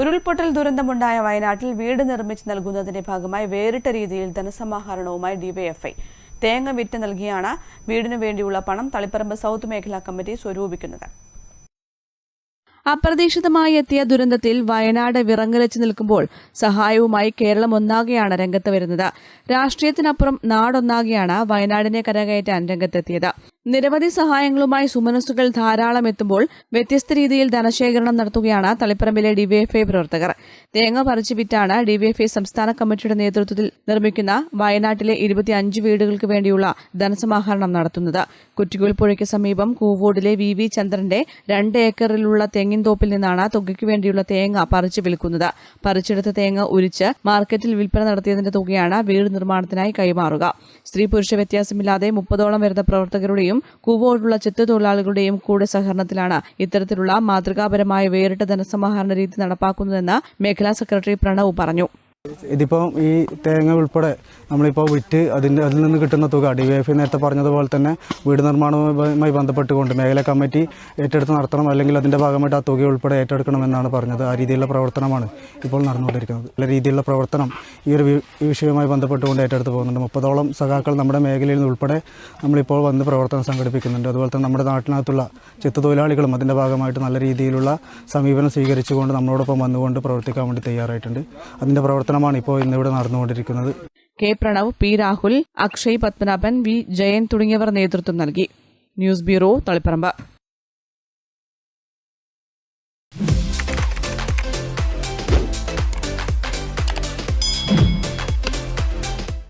ഉരുൾപൊട്ടൽ ദുരന്തമുണ്ടായ വയനാട്ടിൽ വീട് നിർമ്മിച്ച് നൽകുന്നതിന്റെ ഭാഗമായി വേറിട്ട രീതിയിൽ ധനസമാഹരണവുമായി ഡിവൈഎഫ്ഐ തേങ്ങ വിറ്റ് നൽകിയാണ് വീടിനു വേണ്ടിയുള്ള പണം തളിപ്പറമ്പ് സൗത്ത് മേഖലാ കമ്മിറ്റി സ്വരൂപിക്കുന്നത്. അപ്രതീക്ഷിതമായി എത്തിയ ദുരന്തത്തിൽ വയനാട് വിറങ്ങലിച്ചു നിൽക്കുമ്പോൾ സഹായവുമായി കേരളം ഒന്നാകെയാണ് രംഗത്ത് വരുന്നത്. രാഷ്ട്രീയത്തിനപ്പുറം നാടൊന്നാകെയാണ് വയനാടിനെ കരകയറ്റാൻ രംഗത്തെത്തിയത്. നിരവധി സഹായങ്ങളുമായി സുമനസ്സുകൾ ധാരാളം എത്തുമ്പോൾ വ്യത്യസ്ത രീതിയിൽ ധനശേഖരണം നടത്തുകയാണ് തളിപ്പറമ്പിലെ ഡിവൈഎഫ്ഐ പ്രവർത്തകർ. തേങ്ങ പറിച്ചു വിറ്റാണ് ഡിവൈഎഫ്ഐ സംസ്ഥാന കമ്മിറ്റിയുടെ നേതൃത്വത്തിൽ നിർമ്മിക്കുന്ന വയനാട്ടിലെ ഇരുപത്തിയഞ്ച് വീടുകൾക്ക് വേണ്ടിയുള്ള ധനസമാഹരണം നടത്തുന്നത്. കുറ്റിക്കുൽ പുഴയ്ക്ക് സമീപം കൂവോടിലെ വി വി ചന്ദ്രന്റെ രണ്ട് ഏക്കറിലുള്ള തെങ്ങിൻ തോപ്പിൽ നിന്നാണ് തുകയ്ക്ക് വേണ്ടിയുള്ള തേങ്ങ പറിച്ചു വിൽക്കുന്നത്. പറിച്ചെടുത്ത തേങ്ങ ഉരിച്ച് മാർക്കറ്റിൽ വിൽപ്പന നടത്തിയതിന്റെ തുകയാണ് വീട് നിർമ്മാണത്തിനായി കൈമാറുക. സ്ത്രീ പുരുഷ വ്യത്യാസമില്ലാതെ മുപ്പതോളം വരുന്ന പ്രവർത്തകരുടെയും കൂവോടുള്ള ചെത്തുതൊഴിലാളികളുടെയും കൂടെ സഹകരണത്തിലാണ് ഇത്തരത്തിലുള്ള മാതൃകാപരമായ വേറിട്ട ധനസമാഹരണ രീതി നടപ്പാക്കുന്നതെന്ന് മേഖലാ സെക്രട്ടറി പ്രണവ് പറഞ്ഞു ഇതിപ്പോൾ ഈ തേങ്ങ ഉൾപ്പെടെ നമ്മളിപ്പോൾ വിറ്റ് അതിന്റെ അതിൽ നിന്ന് കിട്ടുന്ന തുക ഡി വൈ എഫ് നേരത്തെ പറഞ്ഞതുപോലെ തന്നെ വീട് നിർമ്മാണവുമായി ബന്ധപ്പെട്ടുകൊണ്ട് മേഖലാ കമ്മിറ്റി ഏറ്റെടുത്ത് നടത്തണം അല്ലെങ്കിൽ അതിന്റെ ഭാഗമായിട്ട് ആ തുക ഉൾപ്പെടെ ഏറ്റെടുക്കണമെന്നാണ് പറഞ്ഞത്. ആ രീതിയിലുള്ള പ്രവർത്തനമാണ് ഇപ്പോൾ നടന്നുകൊണ്ടിരിക്കുന്നത്. നല്ല രീതിയിലുള്ള പ്രവർത്തനം ഈ ഒരു വിഷയവുമായി ബന്ധപ്പെട്ടുകൊണ്ട് ഏറ്റെടുത്ത് പോകുന്നുണ്ട്. മുപ്പതോളം സഖാക്കൾ നമ്മുടെ മേഖലയിൽ നിന്ന് ഉൾപ്പെടെ നമ്മളിപ്പോൾ വന്ന് പ്രവർത്തനം സംഘടിപ്പിക്കുന്നുണ്ട്. അതുപോലെ തന്നെ നമ്മുടെ നാട്ടിനകത്തുള്ള ചെത്തുതൊഴിലാളികളും അതിന്റെ ഭാഗമായിട്ട് നല്ല രീതിയിലുള്ള സമീപനം സ്വീകരിച്ചുകൊണ്ട് നമ്മളോടൊപ്പം വന്നുകൊണ്ട് പ്രവർത്തിക്കാൻ വേണ്ടി തയ്യാറായിട്ടുണ്ട്. അതിന്റെ പ്രവർത്തനമാണ് ഇപ്പോൾ ഇന്നിവിടെ നടന്നുകൊണ്ടിരിക്കുന്നത്. K Pranav P Rahul Akshay Padmanabhan V Jayan തുടങ്ങിയവർ നേതൃത്വം നൽകി. News bureau Taliparamba.